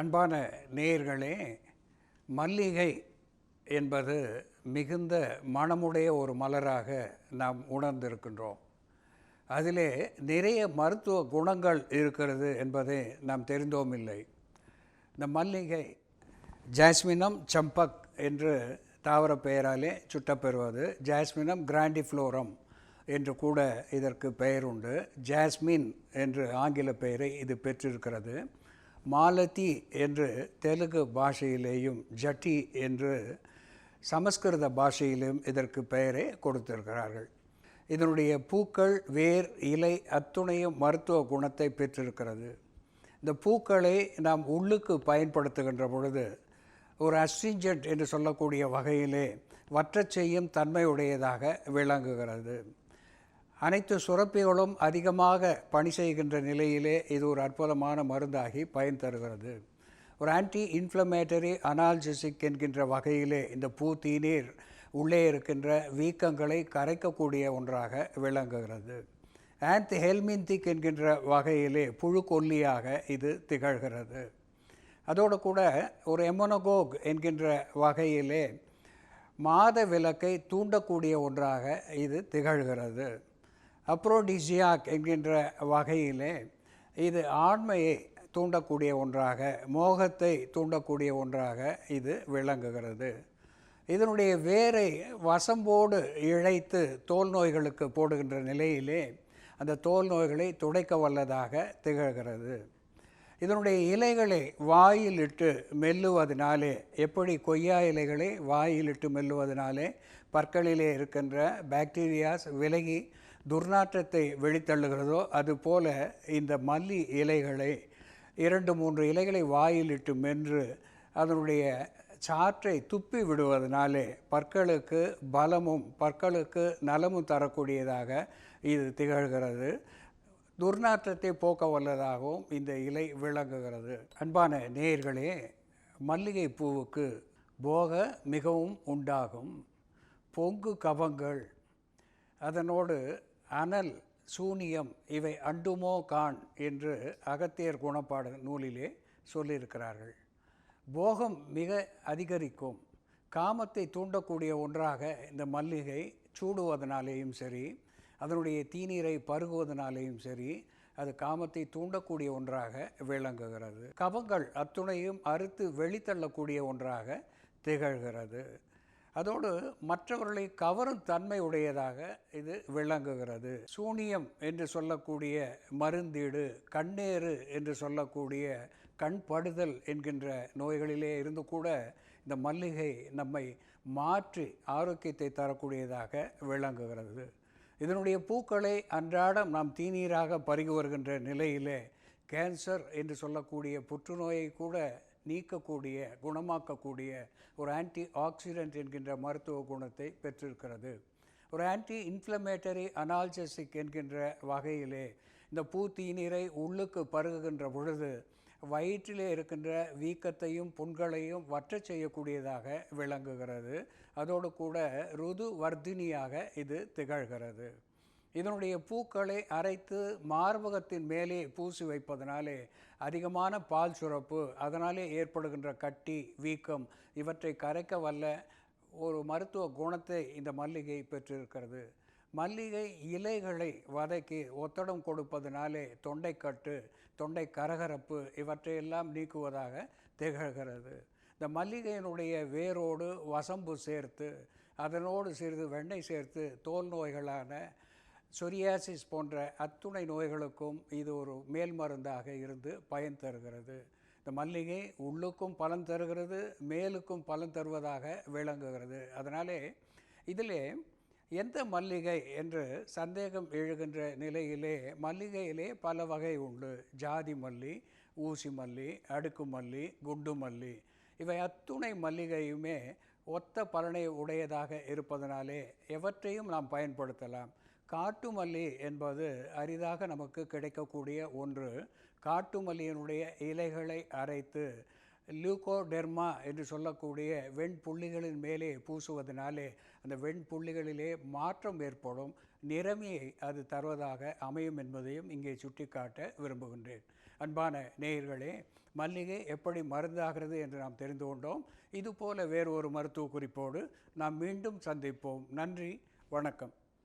அன்பான நேயர்களே மல்லிகை என்பது மிகுந்த மனமுடைய ஒரு மலராக நாம் உணர்ந்திருக்கின்றோம். அதிலே நிறைய மருத்துவ குணங்கள் இருக்கிறது என்பதை நாம் தெரிந்தோம் இல்லை இந்த மல்லிகை ஜாஸ்மினம் சம்பக் என்று தாவர பெயராலே சுட்டப்பெறுவது ஜாஸ்மினம் கிராண்டிஃப்ளோரம் என்று கூட இதற்கு பெயர் உண்டு ஜாஸ்மின் என்று ஆங்கில பெயரை இது பெற்றிருக்கிறது. மாலதி என்று தெலுங்கு பாஷையிலேயும் ஜட்டி என்று சமஸ்கிருத பாஷையிலும் இதற்கு பெயரே கொடுத்திருக்கிறார்கள். இதனுடைய பூக்கள் வேர் இலை அத்துணையும் மருத்துவ குணத்தை பெற்றிருக்கிறது. இந்த பூக்களை நாம் உள்ளுக்கு பயன்படுத்துகின்ற பொழுது ஒரு அஸ்ட்ரிஞ்சன்ட் என்று சொல்லக்கூடிய வகையிலே வற்றச் செய்யும் தன்மையுடையதாக விளங்குகிறது. அனைத்து சுரப்பிகளும் அதிகமாக பணி செய்கின்ற நிலையிலே இது ஒரு அற்புதமான மருந்தாகி பயன் தருகிறது. ஒரு ஆன்டி இன்ஃப்ளமேட்டரி அனால்ஜிசிக் என்கின்ற வகையிலே இந்த பூ தீநீர் உள்ளே இருக்கின்ற வீக்கங்களை கரைக்கக்கூடிய ஒன்றாக விளங்குகிறது. ஆன்த் ஹெல்மின்திக் என்கின்ற வகையிலே புழுக்கொல்லியாக இது திகழ்கிறது. அதோடு கூட ஒரு எமனகோக் என்கின்ற வகையிலே மாத விளக்கை தூண்டக்கூடிய ஒன்றாக இது திகழ்கிறது. அப்ரோடிசியாக் என்கின்ற வகையிலே இது ஆண்மையை தூண்டக்கூடிய ஒன்றாக மோகத்தை தூண்டக்கூடிய ஒன்றாக இது விளங்குகிறது. இதனுடைய வேரை வசம்போடு இழைத்து தோல் நோய்களுக்கு போடுகின்ற நிலையிலே அந்த தோல் நோய்களை துடைக்க வல்லதாக திகழ்கிறது. இதனுடைய இலைகளை வாயிலிட்டு மெல்லுவதனாலே எப்படி கொய்யா இலைகளை வாயிலிட்டு மெல்லுவதனாலே பற்களிலே இருக்கின்ற பாக்டீரியாஸ் விலகி துர்நாற்றத்தை வெளித்தள்ளுகிறதோ அதுபோல இந்த மல்லி இலைகளை இரண்டு மூன்று இலைகளை வாயிலிட்டு மென்று அதனுடைய சாற்றை துப்பி விடுவதனாலே பற்களுக்கு பலமும் பற்களுக்கு நலமும் தரக்கூடியதாக இது திகழ்கிறது. துர்நாற்றத்தை போக்க வல்லதாகவும் இந்த இலை விளங்குகிறது. அன்பான நேயர்களே மல்லிகை பூவுக்கு போக மிகவும் உண்டாகும். பொங்கு கவங்கள் அதனோடு அனல் சூனியம் இவை அண்டுமோ கான் என்று அகத்தியர் குணப்பாடு நூலிலே சொல்லியிருக்கிறார்கள். போகம் மிக அதிகரிக்கும். காமத்தை தூண்டக்கூடிய ஒன்றாக இந்த மல்லிகை சூடுவதனாலேயும் சரி அதனுடைய தீநீரை பருகுவதனாலேயும் சரி அது காமத்தை தூண்டக்கூடிய ஒன்றாக விளங்குகிறது. கவங்கள் அத்துணையும் அறுத்து வெளித்தள்ளக்கூடிய ஒன்றாக திகழ்கிறது. அதோடு மற்றவர்களை கவரும் தன்மை உடையதாக இது விளங்குகிறது. சூனியம் என்று சொல்லக்கூடிய மருந்தீடு கண்ணேறு என்று சொல்லக்கூடிய கண்படுதல் என்கின்ற நோய்களிலே இருந்து கூட இந்த மல்லிகை நம்மை மாற்றி ஆரோக்கியத்தை தரக்கூடியதாக விளங்குகிறது. இதனுடைய பூக்களை அன்றாடம் நாம் தீநீராக பருகி வருகின்ற நிலையிலே கேன்சர் என்று சொல்லக்கூடிய புற்றுநோயை கூட நீக்கக்கூடிய குணமாக்கக்கூடிய ஒரு ஆன்டி ஆக்சிடென்ட் என்கின்ற மருத்துவ குணத்தை பெற்றிருக்கிறது. ஒரு ஆன்டி இன்ஃப்ளமேட்டரி அனால்ஜெசிக் என்கின்ற வகையிலே இந்த பூத்தீநீரை உள்ளுக்கு பருகுகின்ற பொழுது வயிற்றிலே இருக்கின்ற வீக்கத்தையும் புண்களையும் வற்றச் செய்யக்கூடியதாக விளங்குகிறது. அதோடு கூட ருது வர்த்தினியாக இது திகழ்கிறது. இதனுடைய பூக்களை அரைத்து மார்பகத்தின் மேலே பூசி வைப்பதனாலே அதிகமான பால் சுரப்பு அதனாலே ஏற்படுகின்ற கட்டி வீக்கம் இவற்றை கரைக்க வல்ல ஒரு மருத்துவ குணத்தை இந்த மல்லிகை பெற்றிருக்கிறது. மல்லிகை இலைகளை வதக்கி ஒத்தடம் கொடுப்பதனாலே தொண்டைக்கட்டு தொண்டை கரகரப்பு இவற்றையெல்லாம் நீக்குவதாக திகழ்கிறது. இந்த மல்லிகையினுடைய வேரோடு வசம்பு சேர்த்து அதனோடு சிறிது வெண்ணெய் சேர்த்து தோல் நோய்களான சொரியாசிஸ் போன்ற அத்துணை நோய்களுக்கும் இது ஒரு மேல் மருந்தாக இருந்து பயன் தருகிறது. இந்த மல்லிகை உள்ளுக்கும் பலன் தருகிறது மேலுக்கும் பலன் தருவதாக விளங்குகிறது. அதனாலே இதிலே எந்த மல்லிகை என்று சந்தேகம் எழுகின்ற நிலையிலே மல்லிகையிலே பல வகை உண்டு. ஜாதி மல்லி ஊசி மல்லி அடுக்கு மல்லி குண்டு மல்லி. இவை அத்துணை மல்லிகையுமே ஒத்த பலனை உடையதாக இருப்பதனாலே எவற்றையும் நாம் பயன்படுத்தலாம். காட்டு மல்லி என்பது அரிதாக நமக்கு கிடைக்கக்கூடிய ஒன்று. காட்டு மல்லியினுடைய இலைகளை அரைத்து லியூகோடெர்மா என்று சொல்லக்கூடிய வெண்புள்ளிகளின் மேலே பூசுவதனாலே அந்த வெண்புள்ளிகளிலே மாற்றம் ஏற்படும். நிறமையை அது தருவதாக அமையும் என்பதையும் இங்கே சுட்டிக்காட்ட விரும்புகின்றேன். அன்பான நேயர்களே மல்லிகை எப்படி மருந்தாகிறது என்று நாம் தெரிந்து கொண்டோம். இதுபோல வேறு ஒரு மருத்துவ குறிப்போடு நாம் மீண்டும் சந்திப்போம். நன்றி வணக்கம்.